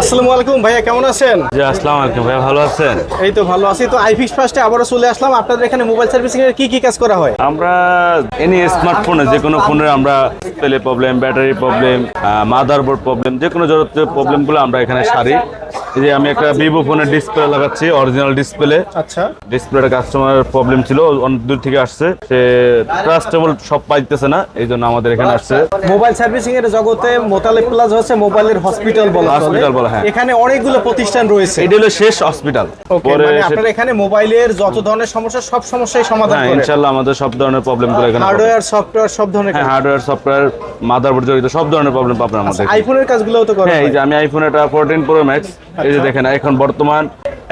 আসসালামু আলাইকুম ভাইয়া কেমন আছেন? জি আসসালামু আলাইকুম ভাই ভালো আছেন? এই তো ভালো আছি। তো আইফিক্স ফার্স্টে আবারও চলে আসলাম। আপনাদের এখানে মোবাইল সার্ভিসিং এর কি কি কাজ করা হয়? আমরা এনি স্মার্টফোনে যে কোনো ফোনের আমরা display problem battery problem motherboard problem যে কোনো জরুরি প্রবলেমগুলো আমরা এখানে সারি। যে আমি একটা ভিভো ফোনের ডিসপ্লে লাগাচ্ছি অরিজিনাল ডিসপ্লে আচ্ছা। ডিসপ্লেটা কাস্টমার প্রবলেম ছিল অনেক দূর থেকে আসছে। সে ট্রাস্টেবল সব পাইতেছে না এই জন্য আমাদের এখানে আসছে। মোবাইল সার্ভিসিং এর জগতে মোতালেব প্লাজ হচ্ছে মোবাইলের হসপিটাল বলা। Hospital বলা, হ্যাঁ। এখানে অনেকগুলো প্রতিষ্ঠান রয়েছে। এটা হলো শেষ হসপিটাল মানে এখানে মোবাইলের যত ধরনের সমস্যা সব সমস্যাই সমাধান হ্যাঁ করেন ইনশাল্লাহ আমাদের সব ধরনের প্রবলেমগুলো এখানে হার্ডওয়্যার সফটওয়্যার সব ধরনের হ্যাঁ হার্ডওয়্যার সফটওয়্যার মাদারবোর্ড জড়িত সব ধরনের প্রবলেম পাবেন আমাদের আইফোনের কাজগুলোও তো করেন হ্যাঁ এই যে আমি আইফোন এটা ফোরটিন প্রো ম্যাক্স এই যে দেখেন এখন বর্তমান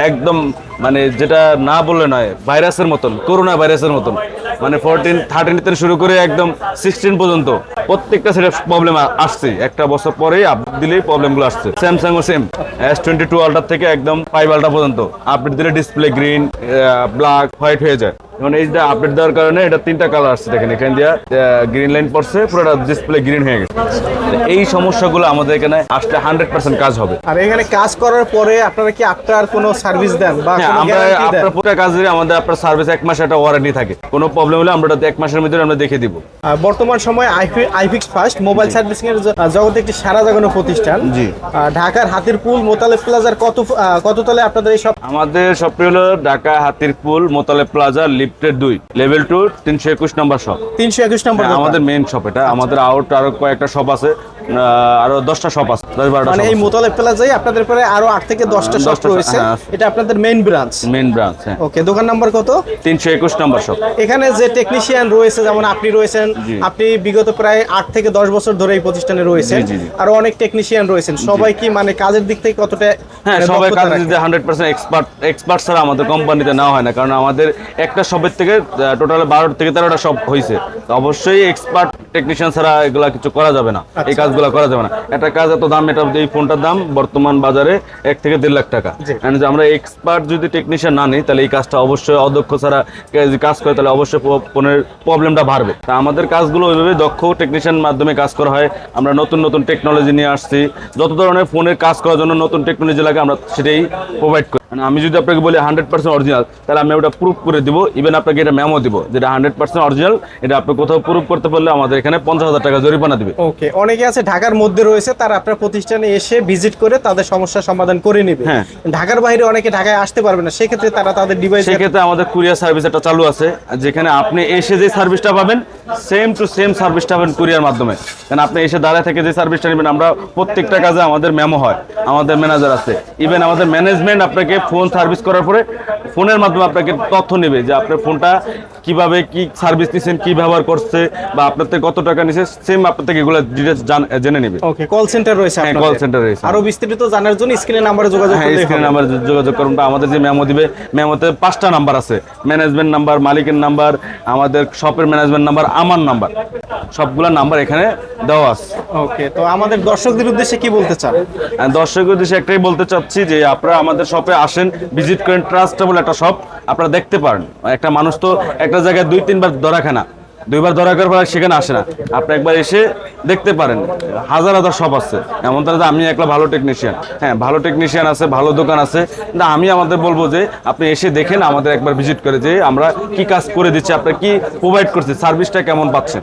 একদম মানে যেটা না বললে নয় ভাইরাসের মতন করোনা ভাইরাসের মতন। মানে ফোরটিন থার্টিন থেকে শুরু করে একদম সিক্সটিন পর্যন্ত প্রত্যেকটা সেটা প্রবলেম আসছে। একটা বছর পরেই আপডেট দিলেই প্রবলেমগুলো আসছে। স্যামসাং ও same S twenty two ultra থেকে একদম ফাইভ আল্টা পর্যন্ত। আপডেট দিলে ডিসপ্লে গ্রিন ব্ল্যাক হোয়াইট হয়ে যায়। এখন আপডেট দেওয়ার কারণে এটা তিনটা কালার আসছে দেখেন এখানে দিয়া। গ্রিন লাইন পড়ছে পুরোটা ডিসপ্লে গ্রিন হয়ে গেছে। এই সমস্যাগুলো আমাদের এখানে আসলে হান্ড্রেড পার্সেন্ট কাজ হবে। আর এখানে কাজ করার পরে আপনারা কি আফটার কোনো সার্ভিস দেন বা হ্যাঁ আমরা আপনার পুরো কাজে আমাদের আপনার সার্ভিস এক মাস একটা ওয়ারেন্টি থাকে। কোনো প্রবলেম হলে আমরা এক মাসের মধ্যে আমরা দেখে দিব। বর্তমান সময়ে আইফিক্স ফার্স্ট মোবাইল সার্ভিসিং এর জগতে একটি সারা জাগানো প্রতিষ্ঠান। জি। ঢাকার হাতিরপুল মোতালেব প্লাজার কত কত তলে আপনাদের এই সব আমাদের শপটি হলো ঢাকা হাতিরপুল মোতালে প্লাজা লিফটের দুই। লেভেল টু তিনশো একুশ নম্বর শপ তিনশো একুশ নম্বর আমাদের মেন শপ এটা। আমাদের আউট আরও কয়েকটা শপ আছে। আরও দশটা শপ আছে দশ বারোটা মানে এই মোতালেব প্লাজাই আপনাদের পরে আরও আট থেকে দশটা শপ রয়েছে। হ্যাঁ। এটা আপনাদের মেইন ব্রাঞ্চ মেইন ব্রাঞ্চ হ্যাঁ। ওকে দোকান নাম্বার কত? তিনশো একুশ নম্বর শপ এখানে যে টেকনিশিয়ান রয়েছে যেমন আপনি রয়েছেন আপনি বিগত প্রায় আট থেকে দশ বছর ধরে এই প্রতিষ্ঠানে রয়েছেন। আর অনেক টেকনিশিয়ান রয়েছেন। সবাই কি মানে কাজের দিক থেকে কতটা হ্যাঁ মানে সবাই দক্ষতা কাজ রাখে? দিতে হান্ড্রেড পার্সেন্ট এক্সপার্ট এক্সপার্ট ছাড়া আমাদের কোম্পানিতে নেওয়া হয় না। কারণ আমাদের একটা শপের থেকে টোটাল বারো থেকে তেরোটা শপ হয়েছে অবশ্যই এক্সপার্ট টেকনিশিয়ান ছাড়া এগুলা কিছু করা যাবে না। আচ্ছা। এই কাজগুলো করা যাবে না। একটা কাজ এত দাম এটা এই ফোনটার দাম বর্তমান বাজারে এক থেকে দেড় লাখ টাকা। জি। যে আমরা এক্সপার্ট যদি টেকনিশিয়ান না নিই তাহলে এই কাজটা অবশ্যই অদক্ষ ছাড়া কাজ করে তাহলে অবশ্যই ফোনের প্রবলেমটা বাড়বে। তা আমাদের কাজগুলো ওইভাবে দক্ষ টেকনিশিয়ান মাধ্যমে কাজ করা হয়। আমরা নতুন নতুন টেকনোলজি নিয়ে আসছি। যত ধরনের ফোনের কাজ করার জন্য নতুন টেকনোলজি লাগে আমরা সেটাই প্রোভাইড করি। মানে আমি যদি আপনাকে বলি হান্ড্রেড পার্সেন্ট অরিজিনাল তাহলে আমি ওটা প্রুফ করে দিব। ইভেন আপনাকে এটা মেমো দিব যেটা হান্ড্রেড পার্সেন্ট অরিজিনাল এটা আপনি কোথাও প্রুফ করতে পারলে আমাদের এখানে পঞ্চাশ হাজার টাকা জরিমানা দিবে। ওকে অনেকে আছে ঢাকার মধ্যে রয়েছে তারা আপনার প্রতিষ্ঠানে এসে ভিজিট করে তাদের সমস্যার সমাধান করে নেবে। হ্যাঁ। ঢাকার বাইরে অনেকে ঢাকায় আসতে পারবে না সেক্ষেত্রে তারা তাদের ডিভাইস সেক্ষেত্রে আমাদের কুরিয়ার সার্ভিস একটা চালু আছে যেখানে আপনি এসে যে সার্ভিসটা পাবেন সেম টু সেম সার্ভিসটা পাবেন কুরিয়ার মাধ্যমে। কারণ আপনি এসে দাঁড়ায় থেকে যে সার্ভিসটা নেবেন আমরা প্রত্যেকটা কাজে আমাদের মেমো হয় আমাদের ম্যানেজার আছে। ইভেন আমাদের ম্যানেজমেন্ট আপনাকে ফোন সার্ভিস করার পরে ফোনের মাধ্যমে আপনাকে তথ্য নেবে যে আপনার ফোনটা কীভাবে কি সার্ভিস নিছেন কি ব্যবহার করছে বা আপনার থেকে কত টাকা নিছে সেম আপনার থেকে এগুলো ডিটেলস জেনে নেবে। ওকে কল সেন্টার রয়েছে হ্যাঁ, আপনাদের। call center রয়েছে। আরও বিস্তারিত জানার জন্য স্ক্রিনে নাম্বারে যোগাযোগ হ্যাঁ করলে স্ক্রিনে নাম্বার যোগাযোগ করুন। বা আমাদের যে মেমো দিবে মেমোতে পাঁচটা নাম্বার আছে। ম্যানেজমেন্ট নাম্বার মালিকের নাম্বার আমাদের শপের ম্যানেজমেন্ট নাম্বার আমার নাম্বার সবগুলো নাম্বার এখানে দেওয়া আছে। ওকে তো আমাদের দর্শকদের উদ্দেশ্যে কি বলতে চান? আর দর্শকের উদ্দেশ্যে একটাই বলতে চাচ্ছি যে আপনারা আমাদের শপে আসেন ভিজিট করেন ট্রাস্টেবল একটা শপ আপনারা দেখতে পারেন। একটা মানুষ তো একটা জায়গায় দুই তিনবার ধরা খায় না দুইবার ধরা করার পর সেখানে আসে না। আপনি একবার এসে দেখতে পারেন। হাজার হাজার সব আছে। এমন তারা যে আমি একলা ভালো টেকনিশিয়ান হ্যাঁ ভালো টেকনিশিয়ান আছে, ভালো দোকান আছে। না, আমি আমাদের বলব যে আপনি এসে দেখেন, আমাদের একবার ভিজিট করে যে আমরা কি কাজ করে দিচ্ছি, আপনার কি প্রোভাইড করছি সার্ভিসটা কেমন পাচ্ছেন।